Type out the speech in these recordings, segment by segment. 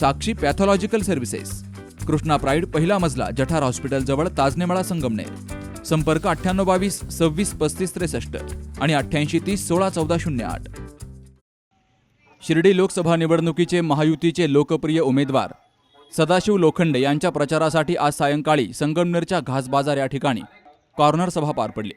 Sakshi pathological services Krishna pride पहिला मजला जठार हॉस्पिटलजवळ ताजनेमाळा संगमनेर. संपर्क अठ्ठ्याण्णव बावीस सव्वीस पस्तीस त्रेसष्ट आणि अठ्ठ्याऐंशी तीस सोळा चौदा शून्य आठ. शिर्डी लोकसभा निवडणुकीचे महायुतीचे लोकप्रिय उमेदवार सदाशिव लोखंडे यांच्या प्रचारासाठी आज सायंकाळी संगमनेरच्या घासबाजार या ठिकाणी कॉर्नर सभा पार पडली.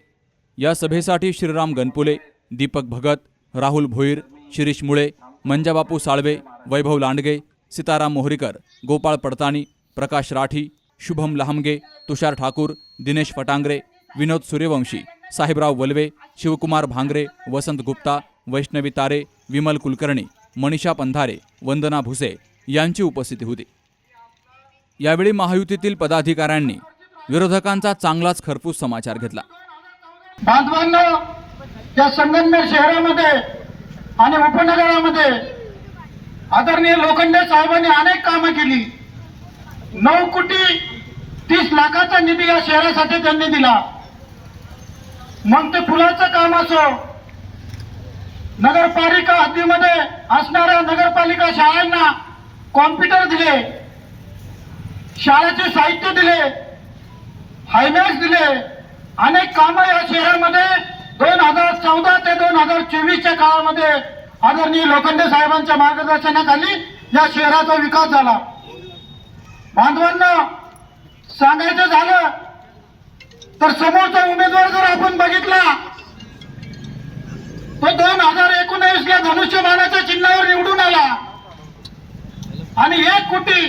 या सभेसाठी श्रीराम गणपुले दीपक भगत राहुल भोईर शिरीष मुळे मंजाबापू साळवे वैभव लांडगे सीताराम मोहरीकर गोपाळ पडताणी प्रकाश राठी शुभम लहामगे तुषार ठाकूर दिनेश फटांगरे विनोद सूर्यवंशी साहेबराव वलवे शिवकुमार भांगरे वसंत गुप्ता वैष्णवी तारे विमल कुलकर्णी मनीषा पंधारे वंदना भुसे यांची उपस्थिती होती. यावेळी महायुतीतील पदाधिकाऱ्यांनी विरोधकांचा चांगलाच खरपूस समाचार घेतला. बांधवांना या संगमनेर शहरामध्ये आणि उपनगरामध्ये आदरणीय लोखंडे साहेबांनी अनेक कामं केली. नऊ कोटी तीस लाखाचा निधी या शहरासाठी त्यांनी दिला. मग ते पुलाचं काम असो नगरपालिका हद्दीमध्ये असणाऱ्या नगरपालिका शाळांना कॉम्प्युटर दिले शाळेचे साहित्य दिले हायवेज दिले अनेक कामं या शहरामध्ये दोन हजार चौदा ते दोन हजार चोवीसच्या काळामध्ये आदरणीय लोखंडे साहेबांच्या मार्गदर्शनाखाली या शहराचा विकास झाला. बांधवांना सांगायचं झालं तर समोरचा उमेदवार जर आपण बघितला तो दोन हजार एकोणीस ला धनुष्यबाणाच्या चिन्हावर निवडून आला. आणि एक कोटी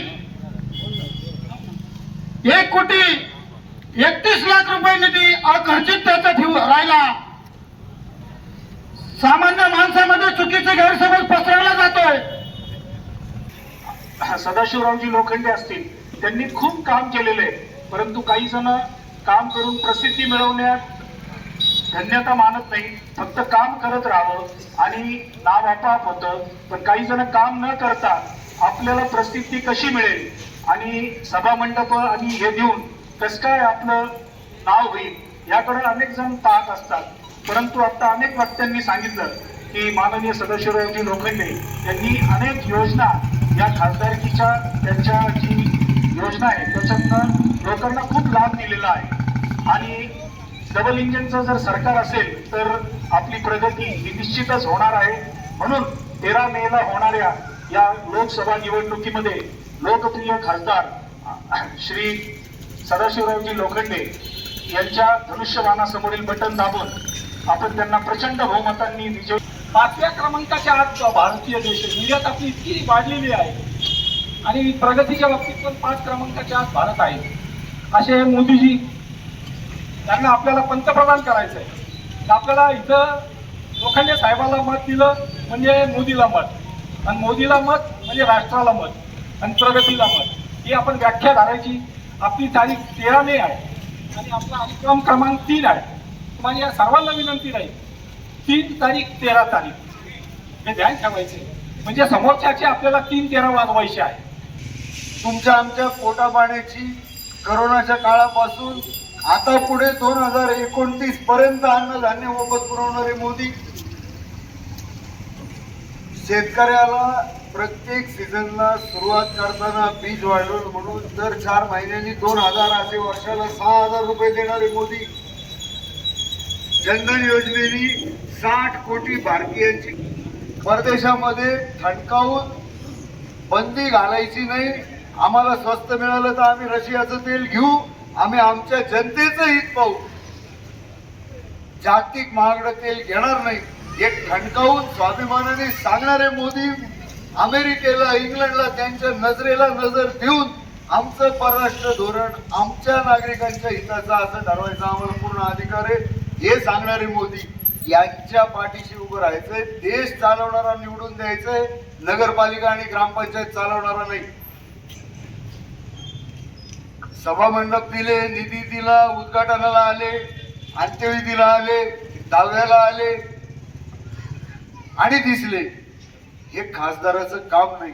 एक कोटी एकतीस लाख रुपये निधी अखर्चित त्याचा ठेव राहिला. सामान्य माणसामध्ये चुकीचे गैरसमज पसरवला जातोय. सदाशिवरावजी लोखंडे असतील. त्यांनी खूप काम केलेलं आहे. परंतु काही जण काम करून प्रसिद्धी मिळवण्यात धन्यता मानत नाही. फक्त काम करत राहावं आणि नाव आपाप होतं. पण काही जण काम न करता आपल्याला प्रसिद्धी कशी मिळेल? आणि सभा मंडप आणि हे देऊन कसं काय आपलं नाव होईल? याकडे अनेक जण पाहत असतात. परंतु आता अनेक वक्त्यांनी सांगितलं की माननीय सदाशिवरावजी लोखंडे यांनी अनेक योजना या खासदारकीच्या त्यांच्या जी योजना आहे त्याच्यातनं लोकांना खूप लाभ दिलेला आहे. आणि डबल इंजिनचं जर सरकार असेल तर आपली प्रगती ही निश्चितच होणार आहे. म्हणून तेरा मे ला होणाऱ्या या लोकसभा निवडणुकीमध्ये लोकप्रिय खासदार श्री सदाशिवरावजी लोखंडे यांच्या धनुष्यबाणासमोरील बटन दाबून आपण त्यांना प्रचंड बहुमतांनी विजय पाचव्या क्रमांकाच्या आज भारतीय देश निर्यात आपली इतकी वाढलेली आहे. आणि प्रगतीच्या बाबतीत पण पाच क्रमांकाच्या आज भारत आहे. असे मोदीजी त्यांना आपल्याला पंतप्रधान करायचं आहे. तर आपल्याला इथं लोखंडे साहेबाला मत दिलं म्हणजे मोदीला मत. आणि मोदीला मत म्हणजे राष्ट्राला मत. आणि प्रगतीला मत. ही आपण व्याख्या धारायची. आपली तारीख तेरा मे आहे. आणि आपला अनुक्रम क्रमांक तीन आहे. तुम्हाला या सर्वांना विनंती राहील. तीन तारीख तेरा तारीख. हे ध्यान ठेवायचे म्हणजे समोरच्याचे आपल्याला तीन तेरा वाजवायचे आहे. तुमच्या आमच्या पोटापाण्याची करोनाच्या काळापासून आता पुढे दोन हजार एकोणतीस पर्यंत अन्नधान्य मोफत पुरवणारे मोदी. शेतकऱ्याला प्रत्येक सीझनला सुरुवात करताना बीज वाढवलं म्हणून दर चार महिन्यांनी दोन हजार असे वर्षाला सहा हजार रुपये देणारे मोदी. जनधन योजनेनी साठ कोटी भारतीयांची परदेशामध्ये थंडकावून बंदी घालायची नाही. आम्हाला स्वस्त मिळालं तर आम्ही रशियाचं तेल घेऊ. आम्ही आमच्या जनतेचं हित पाहू. जागतिक महागडं तेल घेणार नाही. एक ठणकावून स्वाभिमानाने सांगणारे मोदी अमेरिकेला इंग्लंडला त्यांच्या नजरेला नजर देऊन आमचं परराष्ट्र धोरण आमच्या नागरिकांच्या हिताचं असं ठरवायचा आम्हाला पूर्ण अधिकार आहे. हे सांगणारे मोदी यांच्या पाठीशी उभं राहायचंय देश चालवणारा निवडून द्यायचंय नगरपालिका आणि ग्रामपंचायत चालवणारा नाही. सभामंडप दिले निधी दिला उद्घाटनाला आले अंत्यविधीला आले दहाव्याला आले आणि दिसले. हे खासदाराचं काम नाही.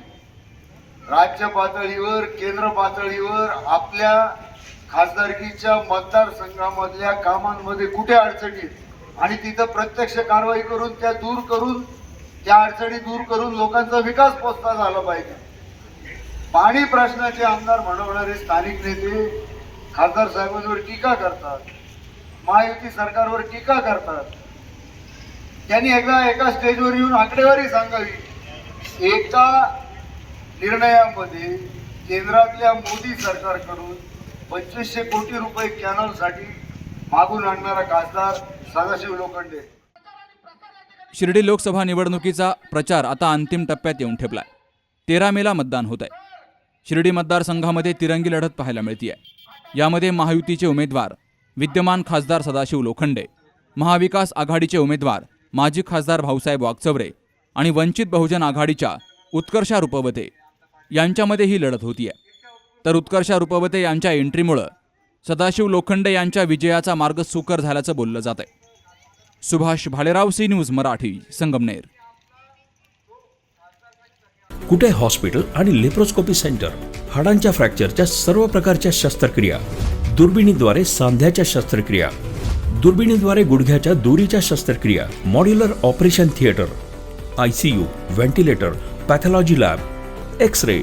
राज्य पातळीवर केंद्र पातळीवर आपल्या खासदारकीच्या मतदारसंघामधल्या कामांमध्ये कुठे अडचणी आहेत? आणि तिथं प्रत्यक्ष कारवाई करून त्या दूर करून त्या अडचणी दूर करून लोकांचा विकास पोचता झाला पाहिजे. पाणी प्रश्नाचे आमदार म्हणवणारे स्थानिक नेते खासदार साहेबांवर टीका करतात. महायुती सरकारवर टीका करतात. त्यांनी एकदा एका स्टेजवर येऊन आकडेवारी सांगावी. एका निर्णयामध्ये केंद्रातल्या मोदी सरकारकडून पंचवीसशे कोटी रुपये कॅनलसाठी मागून आणणारा खासदार सदाशिव लोखंडे. शिर्डी लोकसभा निवडणुकीचा प्रचार आता अंतिम टप्प्यात येऊन ठेपलाय. तेरा मेला मतदान होत आहे शिर्डी मतदारसंघामध्ये तिरंगी लढत पाहायला मिळतीये. यामध्ये महायुतीचे उमेदवार विद्यमान खासदार सदाशिव लोखंडे महाविकास आघाडीचे उमेदवार माजी खासदार भाऊसाहेब वागचवरे आणि वंचित बहुजन आघाडीच्या उत्कर्षा रुपवते यांच्यामध्ये ही लढत होतीये. तर उत्कर्षा रुपवते यांच्या एंट्रीमुळं. सदाशिव लोखंडे यांच्या विजयाचा मार्ग सुकर झाल्याचं बोललं जात आहे Subhash Bhalerao C news Marathi Sangamner. Kute hospital आणि लेप्रोस्कोपी सेंटर? हाडांच्या फ्रॅक्चरच्या सर्व प्रकारच्या शस्त्रक्रिया. दुर्बिणीद्वारे सांध्याच्या शस्त्रक्रिया. दुर्बिणीद्वारे गुडघ्याच्या दोरीच्या शस्त्रक्रिया. Modular operation theatre. I C U ventilator pathology lab. X ray